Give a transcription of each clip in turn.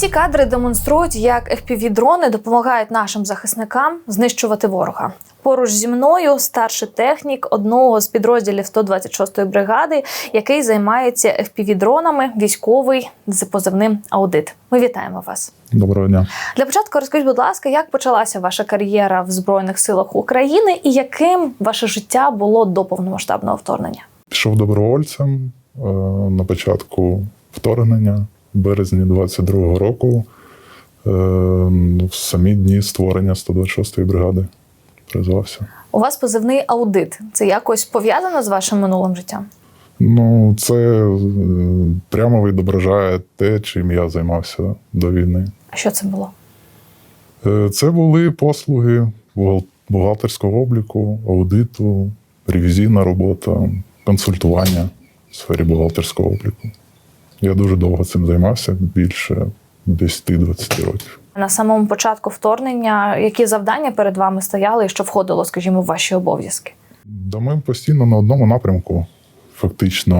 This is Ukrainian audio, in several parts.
Ці кадри демонструють, як FPV-дрони допомагають нашим захисникам знищувати ворога. Поруч зі мною старший технік одного з підрозділів 126-ї бригади, який займається FPV-дронами, військовий з позивним аудит. Ми вітаємо вас. Доброго дня. Для початку розкажіть, будь ласка, як почалася ваша кар'єра в Збройних силах України і яким ваше життя було до повномасштабного вторгнення? Пішов добровольцем е, на початку вторгнення, березні 22-го року, е, в самі дні створення 126-ї бригади. Призвався. У вас позивний аудит. Це якось пов'язано з вашим минулим життям? Ну, це е, прямо відображає те, чим я займався до війни. А що це було? Е, Це були послуги бухгалтерського обліку, аудиту, ревізійна робота, консультування в сфері бухгалтерського обліку. Я дуже довго цим займався, більше 10-20 років. На самому початку вторгнення, які завдання перед вами стояли і що входило, скажімо, в ваші обов'язки? Да ми постійно на одному напрямку. Фактично,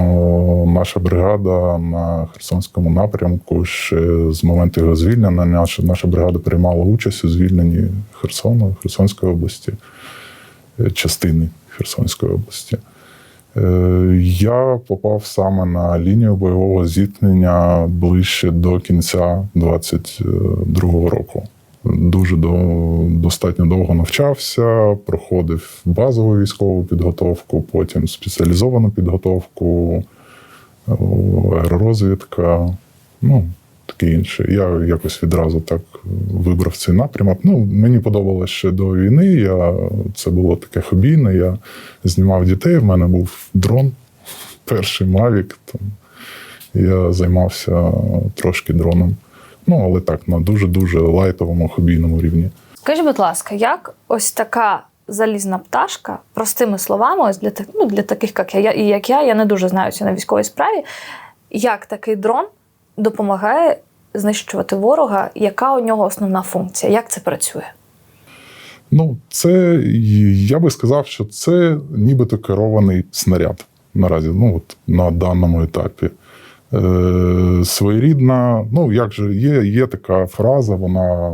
наша бригада на Херсонському напрямку ще з моменту його звільнення. Наша, наша бригада приймала участь у звільненні Херсону, Херсонської області, е, частини Херсонської області. Е, Я попав саме на лінію бойового зіткнення ближче до кінця 22-го року. Дуже до, достатньо довго навчався, проходив базову військову підготовку, потім спеціалізовану підготовку, аеророзвідка, ну, таке інше. Я якось відразу так вибрав цей напрямок. Ну, мені подобалося ще до війни. Я, це було таке хобійне. Я знімав дітей. В мене був дрон, перший Mavic. Там. Я займався трошки дроном. Ну, але так, на дуже-дуже лайтовому хобійному рівні. Скажіть, будь ласка, як ось така залізна пташка, простими словами, ось для, ну, для таких, як я, і як я, я не дуже знаюся на військовій справі, як такий дрон допомагає знищувати ворога, яка у нього основна функція? Як це працює? Ну, це я би сказав, що це нібито керований снаряд наразі, ну от на даному етапі. Е, своєрідна, ну як же є, є така фраза, вона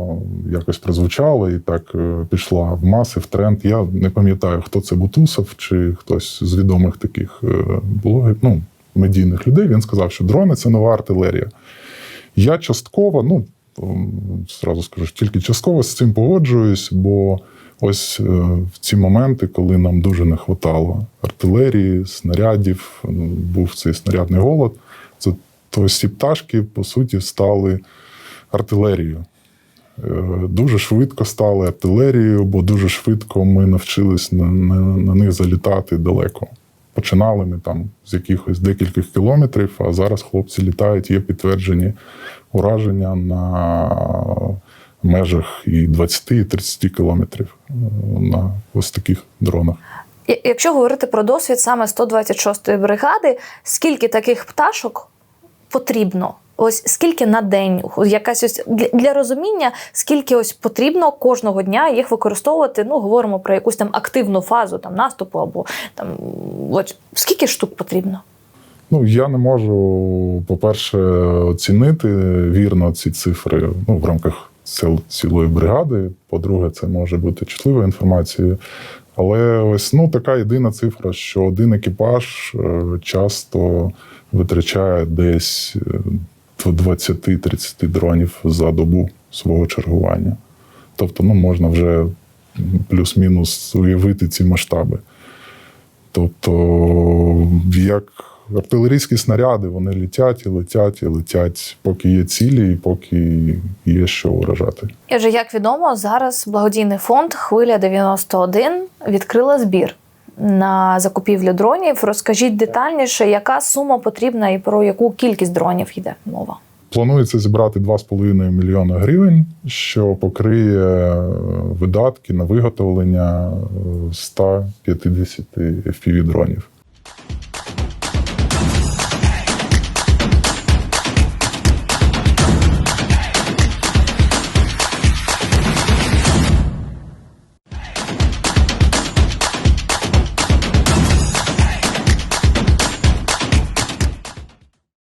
якось прозвучала і так е, пішла в маси, в тренд. Я не пам'ятаю, хто це Бутусов чи хтось з відомих таких е, блогерів, ну, медійних людей. Він сказав, що дрони це нова артилерія. Я частково, ну зразу скажу, тільки частково з цим погоджуюсь, бо ось е, в ці моменти, коли нам дуже не вистачало артилерії, снарядів, був цей снарядний голод, це то ось ці пташки, по суті, стали артилерією. Е, Дуже швидко стали артилерією, бо дуже швидко ми навчились на, на, на них залітати далеко. Починали ми там з якихось декількох кілометрів, а зараз хлопці літають, є підтверджені ураження на межах і 20, і 30 кілометрів е, на ось таких дронах. Якщо говорити про досвід саме 126-ї бригади, скільки таких пташок потрібно? Ось скільки на день, якась ось для, розуміння, скільки ось потрібно кожного дня їх використовувати. Ну, говоримо про якусь там активну фазу там наступу або там от скільки штук потрібно? Ну, я не можу, по-перше, оцінити вірно ці цифри ну, в рамках ціл- цілої бригади. По-друге, це може бути чутливою інформацією. Але ось ну, така єдина цифра, що один екіпаж е, часто витрачає десь е, до 20-30 дронів за добу свого чергування. Тобто, ну, можна вже плюс-мінус уявити ці масштаби. Тобто, як артилерійські снаряди, вони летять і летять і летять, поки є цілі, і поки є що вражати. І вже як відомо, зараз благодійний фонд Хвиля 91 відкрила збір на закупівлю дронів. Розкажіть детальніше, яка сума потрібна і про яку кількість дронів йде мова. Планується зібрати 2,5 мільйона гривень, що покриє е, видатки на виготовлення е, 150 FPV дронів.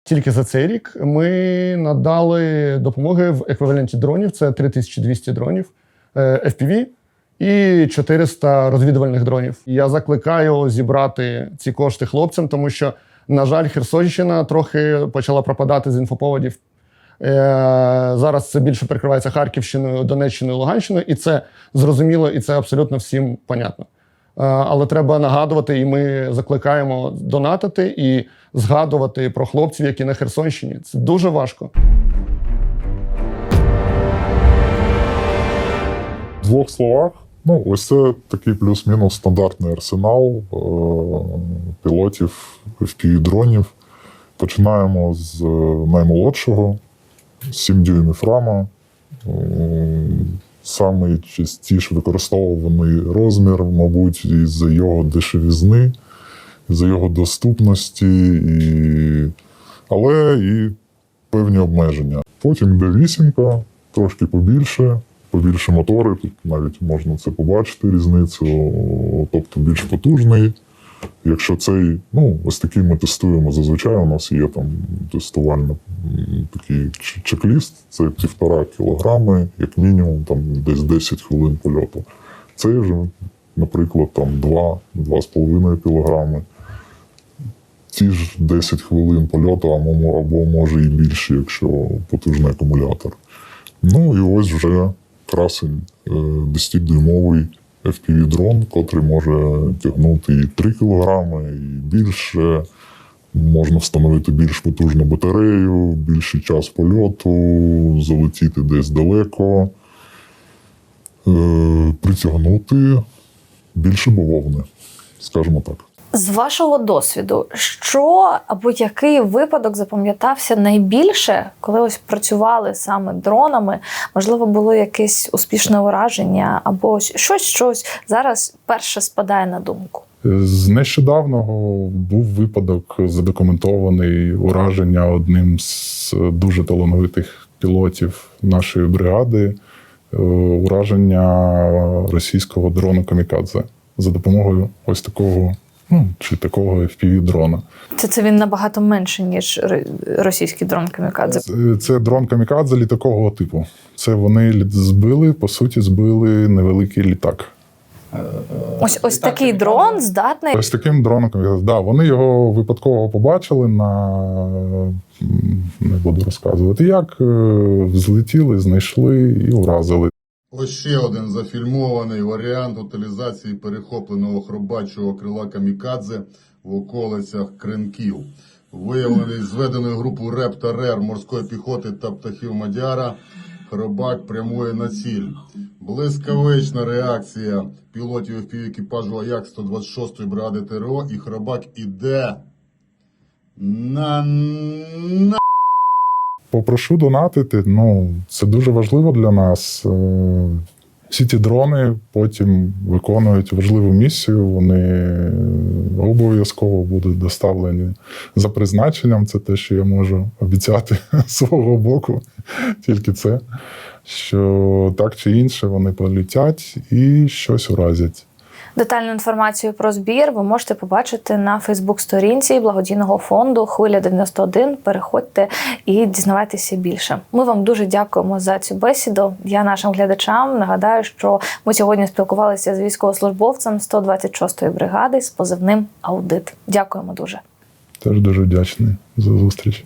Тільки за цей рік ми надали допомоги в еквіваленті дронів. Це 3200 дронів е, FPV і 400 розвідувальних дронів. Я закликаю зібрати ці кошти хлопцям, тому що, на жаль, Херсонщина трохи почала пропадати з інфоповодів. Е, Зараз це більше прикривається Харківщиною, Донеччиною, Луганщиною, і це зрозуміло, і це абсолютно всім понятно. Е, Але треба нагадувати, і ми закликаємо донатити і згадувати про хлопців, які на Херсонщині. Це дуже важко. В двох словах, ну, ось це такий плюс-мінус стандартний арсенал е- пілотів FPV-дронів. Починаємо з е, наймолодшого, 7 дюймів рама. Самий частіше використовуваний розмір, мабуть, із-за його дешевізни, із-за його доступності, і... але і певні обмеження. Потім йде вісімка, трошки побільше, побільше мотори. Тут навіть можна це побачити, різницю, тобто більш потужний. Якщо цей, ну, ось такий ми тестуємо зазвичай, у нас є там тестувально м, такий чек-ліст, це півтора кілограми, як мінімум, там десь 10 хвилин польоту. Цей вже, наприклад, там 2-2,5 кілограми. Ті ж 10 хвилин польоту, або, може і більше, якщо потужний акумулятор. Ну і ось вже красень е, 10-дюймовий FPV-дрон, котрий може тягнути і 3 кілограми, і більше. Можна встановити більш потужну батарею, більший час польоту, залетіти десь далеко, е, притягнути більше бавовни, скажімо так. З вашого досвіду, що або який випадок запам'ятався найбільше, коли ось працювали саме дронами? Можливо, було якесь успішне ураження, або щось, щось зараз перше спадає на думку. З нещодавнього був випадок задокументований ураження одним з дуже талановитих пілотів нашої бригади. е, Ураження російського дрону Камікадзе за допомогою ось такого, ну чи такого FPV-дрона. Це, це він набагато менше, ніж російський дрон Камікадзе. Це, це дрон Камікадзе літакового типу. Це вони збили, по суті, збили невеликий літак. Ось ось такий дрон здатний. Ось таким дроном. Да, вони його випадково побачили на не буду розказувати, як е, злетіли, знайшли і уразили. Ось ще один зафільмований варіант утилізації перехопленого хробачого крила камікадзе в околицях Кринків. Виявлений зведеною групою РЕП та РЕР морської піхоти та птахів Мадяра, хробак прямує на ціль. Блискавична реакція пілотів FPV екіпажу Аяк 126-ї бригади ТРО і хробак іде на, на Попрошу донатити. Ну, це дуже важливо для нас. Всі ці дрони потім виконують важливу місію. Вони обов'язково будуть доставлені за призначенням. Це те, що я можу обіцяти свого боку. Тільки це, що так чи інше вони полетять і щось уразять. Детальну інформацію про збір ви можете побачити на Фейсбук-сторінці благодійного фонду Хвиля 91. Переходьте і дізнавайтеся більше. Ми вам дуже дякуємо за цю бесіду. Я нашим глядачам нагадаю, що ми сьогодні спілкувалися з військовослужбовцем 126-ї бригади з позивним Аудит. Дякуємо дуже. Теж дуже вдячний за зустріч.